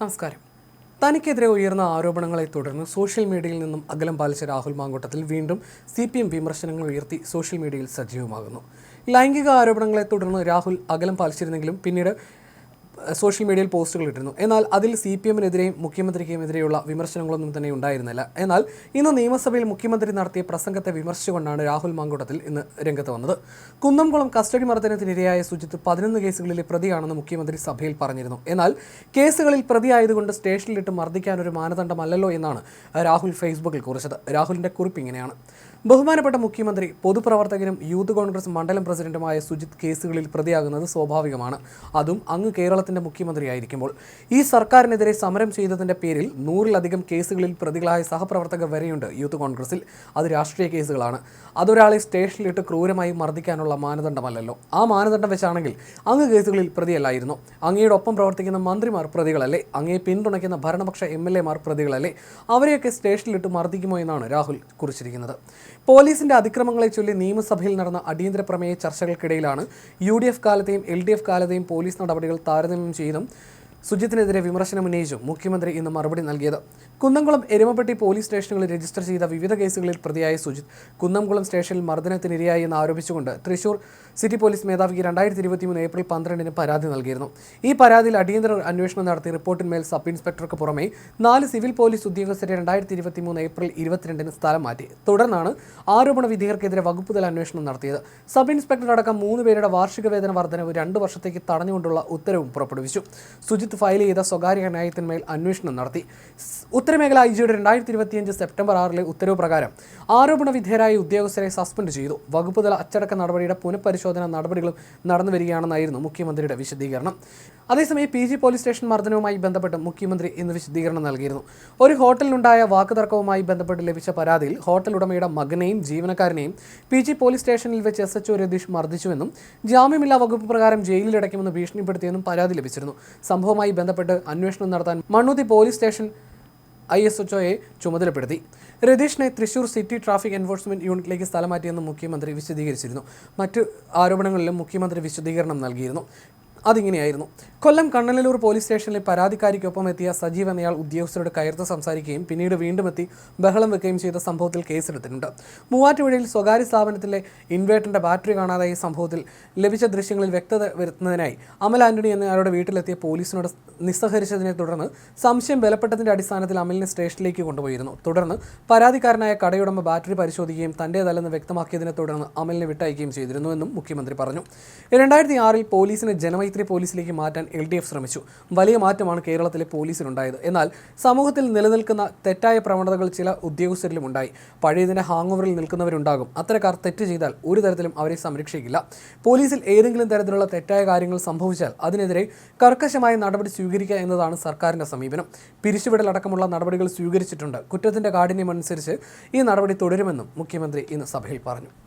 നമസ്കാരം. തനിക്കെതിരെ ഉയർന്ന ആരോപണങ്ങളെ തുടർന്ന് സോഷ്യൽ മീഡിയയിൽ നിന്നും അകലം പാലിച്ച രാഹുൽ മാങ്കൂട്ടത്തിൽ വീണ്ടും സി പി എം വിമർശനങ്ങൾ ഉയർത്തി സോഷ്യൽ മീഡിയയിൽ സജീവമാകുന്നു. ലൈംഗിക ആരോപണങ്ങളെ തുടർന്ന് രാഹുൽ അകലം പാലിച്ചിരുന്നെങ്കിലും പിന്നീട് സോഷ്യൽ മീഡിയയിൽ പോസ്റ്റുകൾ ഇട്ടിരുന്നു. എന്നാൽ അതിൽ സി പി എമ്മിനെതിരെയും മുഖ്യമന്ത്രിക്കുമെതിരെയുള്ള വിമർശനങ്ങളൊന്നും തന്നെ ഉണ്ടായിരുന്നില്ല. എന്നാൽ ഇന്ന് നിയമസഭയിൽ മുഖ്യമന്ത്രി നടത്തിയ പ്രസംഗത്തെ വിമർശിച്ചുകൊണ്ടാണ് രാഹുൽ മാങ്കൂട്ടത്തിൽ ഇന്ന് രംഗത്ത് വന്നത്. കുന്നംകുളം കസ്റ്റഡി മർദ്ദനത്തിനിരയായ സുജിത്ത് പതിനൊന്ന് കേസുകളിലെ പ്രതിയാണെന്ന് മുഖ്യമന്ത്രി സഭയിൽ പറഞ്ഞിരുന്നു. എന്നാൽ കേസുകളിൽ പ്രതിയായതുകൊണ്ട് സ്റ്റേഷനിലിട്ട് മർദ്ദിക്കാനൊരു മാനദണ്ഡമല്ലല്ലോ എന്നാണ് രാഹുൽ ഫേസ്ബുക്കിൽ കുറിച്ചത്. രാഹുലിന്റെ കുറിപ്പ് ഇങ്ങനെയാണ്. ബഹുമാനപ്പെട്ട മുഖ്യമന്ത്രി പൊതുപ്രവർത്തകനും യൂത്ത് കോൺഗ്രസ് മണ്ഡലം പ്രസിഡന്റുമായ സുജിത് കേസുകളിൽ പ്രതിയാകുന്നത് സ്വാഭാവികമാണ്. അതും അങ്ങ് കേരളത്തിന്റെ മുഖ്യമന്ത്രിയായിരിക്കുമ്പോൾ. ഈ സർക്കാരിനെതിരെ സമരം ചെയ്തതിന്റെ പേരിൽ നൂറിലധികം കേസുകളിൽ പ്രതികളായ സഹപ്രവർത്തകർ വരെയുണ്ട് യൂത്ത് കോൺഗ്രസിൽ. അത് രാഷ്ട്രീയ കേസുകളാണ്. അതൊരാളെ സ്റ്റേഷനിലിട്ട് ക്രൂരമായി മർദ്ദിക്കാനുള്ള മാനദണ്ഡമല്ലല്ലോ. ആ മാനദണ്ഡം വെച്ചാണെങ്കിൽ അങ്ങ് കേസുകളിൽ പ്രതിയല്ലായിരുന്നു. അങ്ങയുടെ ഒപ്പം പ്രവർത്തിക്കുന്ന മന്ത്രിമാർ പ്രതികളല്ലേ? അങ്ങയെ പിന്തുണയ്ക്കുന്ന ഭരണപക്ഷ എം എൽ എമാർ പ്രതികളല്ലേ? അവരെയൊക്കെ സ്റ്റേഷനിലിട്ട് മർദ്ദിക്കുമോ എന്നാണ് രാഹുൽ കുറിച്ചിരിക്കുന്നത്. പോലീസിന്റെ അതിക്രമങ്ങളെ ചൊല്ലി നിയമസഭയിൽ നടന്ന അടിയന്തര പ്രമേയ ചർച്ചകൾക്കിടയിലാണ് യു ഡി എഫ് കാലത്തെയും എൽ ഡി എഫ് കാലത്തെയും പോലീസ് നടപടികൾ താരതമ്യം ചെയ്തും സുജിത്തിനെതിരെ വിമർശനം ഉന്നയിച്ചും മുഖ്യമന്ത്രി ഇന്ന് മറുപടി നൽകിയത്. കുന്നംകുളം എരുമപ്പെട്ടി പോലീസ് സ്റ്റേഷനുകളിൽ രജിസ്റ്റർ ചെയ്ത വിവിധ കേസുകളിൽ പ്രതിയായ സുജിത് കുന്നംകുളം സ്റ്റേഷനിൽ മർദ്ദനത്തിനിരയായി എന്ന് ആരോപിച്ചുകൊണ്ട് തൃശൂർ സിറ്റി പോലീസ് മേധാവിക്ക് രണ്ടായിരത്തി ഇരുപത്തിമൂന്ന് ഏപ്രിൽ പന്ത്രണ്ടിന് പരാതി നൽകിയിരുന്നു. ഈ പരാതിയിൽ അടിയന്തര അന്വേഷണം നടത്തി റിപ്പോർട്ടിന്മേൽ സബ് ഇൻസ്പെക്ടർക്ക് പുറമെ നാല് സിവിൽ പോലീസ് ഉദ്യോഗസ്ഥരെ രണ്ടായിരത്തി ഇരുപത്തിമൂന്ന് ഏപ്രിൽ ഇരുപത്തിരണ്ടിന് സ്ഥലം മാറ്റി. തുടർന്നാണ് ആരോപണ വിധേയർക്കെതിരെ വകുപ്പുതല അന്വേഷണം നടത്തിയത്. സബ് ഇൻസ്പെക്ടർ അടക്കം മൂന്ന് പേരുടെ വാർഷിക വേതന വർധനവ് രണ്ട് വർഷത്തേക്ക് തടഞ്ഞുകൊണ്ടുള്ള ഉത്തരവും പുറപ്പെടുവിച്ചു. സുജിത്ത് ഫയൽ ചെയ്ത സ്വകാര്യ ന്യായത്തിന്മേൽ അന്വേഷണം നടത്തി. ഉത്തരമേഖല ഐ ജിയുടെ രണ്ടായിരത്തി ഇരുപത്തിയഞ്ച് സെപ്റ്റംബർ ആറിലെ ഉത്തരവ് പ്രകാരം ആരോപണ വിധേയരായ ഉദ്യോഗസ്ഥരെ സസ്പെൻഡ് ചെയ്തു. വകുപ്പുതല അച്ചടക്ക നടപടിയുടെ പുനഃപരിശോധന നടപടികളും നടന്നു വരികയാണെന്നായിരുന്നു മുഖ്യമന്ത്രിയുടെ വിശദീകരണം. അതേസമയം പി ജി പോലീസ് സ്റ്റേഷൻ മർദ്ദനവുമായി ബന്ധപ്പെട്ട് മുഖ്യമന്ത്രി ഇന്ന് വിശദീകരണം നൽകിയിരുന്നു. ഒരു ഹോട്ടലിലുണ്ടായ വാക്കുതർക്കവുമായി ബന്ധപ്പെട്ട് ലഭിച്ച പരാതിയിൽ ഹോട്ടൽ ഉടമയുടെ മകനെയും ജീവനക്കാരനെയും പി ജി പോലീസ് സ്റ്റേഷനിൽ വെച്ച് എസ് എച്ച് ഒ രതീഷ് മർദ്ദിച്ചുവെന്നും ജാമ്യമില്ലാ വകുപ്പ് പ്രകാരം ജയിലിലടയ്ക്കുമെന്ന് ഭീഷണിപ്പെടുത്തിയെന്നും പരാതി ലഭിച്ചിരുന്നു. സംഭവവുമായി ബന്ധപ്പെട്ട് അന്വേഷണം നടത്താൻ Mannuthy police station I S H ഒയെ ചുമതലപ്പെടുത്തി. രതീഷിനെ തൃശൂർ സിറ്റി ട്രാഫിക് എൻഫോഴ്സ്മെന്റ് യൂണിറ്റിലേക്ക് സ്ഥലം മാറ്റിയെന്ന് മുഖ്യമന്ത്രി വിശദീകരിച്ചിരുന്നു. മറ്റ് ആരോപണങ്ങളിലും മുഖ്യമന്ത്രി വിശദീകരണം നൽകിയിരുന്നു. അതിങ്ങനെയായിരുന്നു. കൊല്ലം കണ്ണനല്ലൂർ പോലീസ് സ്റ്റേഷനിലെ പരാതിക്കാരിക്കൊപ്പം എത്തിയ സജീവ് എന്നയാൾ ഉദ്യോഗസ്ഥരോട് കയർത്ത് സംസാരിക്കുകയും പിന്നീട് വീണ്ടും എത്തി ബഹളം വെക്കുകയും ചെയ്ത സംഭവത്തിൽ കേസെടുത്തിട്ടുണ്ട്. മൂവാറ്റുപുഴയിൽ സ്വകാര്യ സ്ഥാപനത്തിലെ ഇൻവേർട്ടറിന്റെ ബാറ്ററി കാണാതായ സംഭവത്തിൽ ലഭിച്ച ദൃശ്യങ്ങളിൽ വ്യക്തത വരുത്തുന്നതിനായി അമൽ ആന്റണി എന്നയാളുടെ വീട്ടിലെത്തിയ പോലീസിനോട് നിസ്സഹരിച്ചതിനെ തുടർന്ന് സംശയം ബലപ്പെട്ടതിന്റെ അടിസ്ഥാനത്തിൽ അമലിനെ സ്റ്റേഷനിലേക്ക് കൊണ്ടുപോയിരുന്നു. തുടർന്ന് പരാതിക്കാരനായ കടയുടമ ബാറ്ററി പരിശോധിക്കുകയും തന്റേതല്ലെന്ന് വ്യക്തമാക്കിയതിനെ തുടർന്ന് അമലിനെ വിട്ടയക്കുകയും ചെയ്തിരുന്നുവെന്നും മുഖ്യമന്ത്രി പറഞ്ഞു. രണ്ടായിരത്തി ആറിൽ പോലീസിന് പോലീസിനെ ജനമൈത്രി പോലീസിലേക്ക് മാറ്റാൻ എൽ ഡി എഫ് ശ്രമിച്ചു. വലിയ മാറ്റമാണ് കേരളത്തിലെ പോലീസിനുണ്ടായത്. എന്നാൽ സമൂഹത്തിൽ നിലനിൽക്കുന്ന തെറ്റായ പ്രവണതകൾ ചില ഉദ്യോഗസ്ഥരിലും ഉണ്ടായി പഴയതിന്റെ ഹാങ് ഓവറിൽ നിൽക്കുന്നവരുണ്ടാകും. അത്തരക്കാർ തെറ്റ് ചെയ്താൽ ഒരു തരത്തിലും അവരെ സംരക്ഷിക്കില്ല. പോലീസിൽ ഏതെങ്കിലും തരത്തിലുള്ള തെറ്റായ കാര്യങ്ങൾ സംഭവിച്ചാൽ അതിനെതിരെ കർക്കശമായ നടപടി സ്വീകരിക്കുക എന്നതാണ് സർക്കാരിന്റെ സമീപനം. പിരിച്ചുവിടലടക്കമുള്ള നടപടികൾ സ്വീകരിച്ചിട്ടുണ്ട്. കുറ്റത്തിന്റെ കാഠിന്യമനുസരിച്ച് ഈ നടപടി തുടരുമെന്നും മുഖ്യമന്ത്രി ഇന്ന് സഭയിൽ പറഞ്ഞു.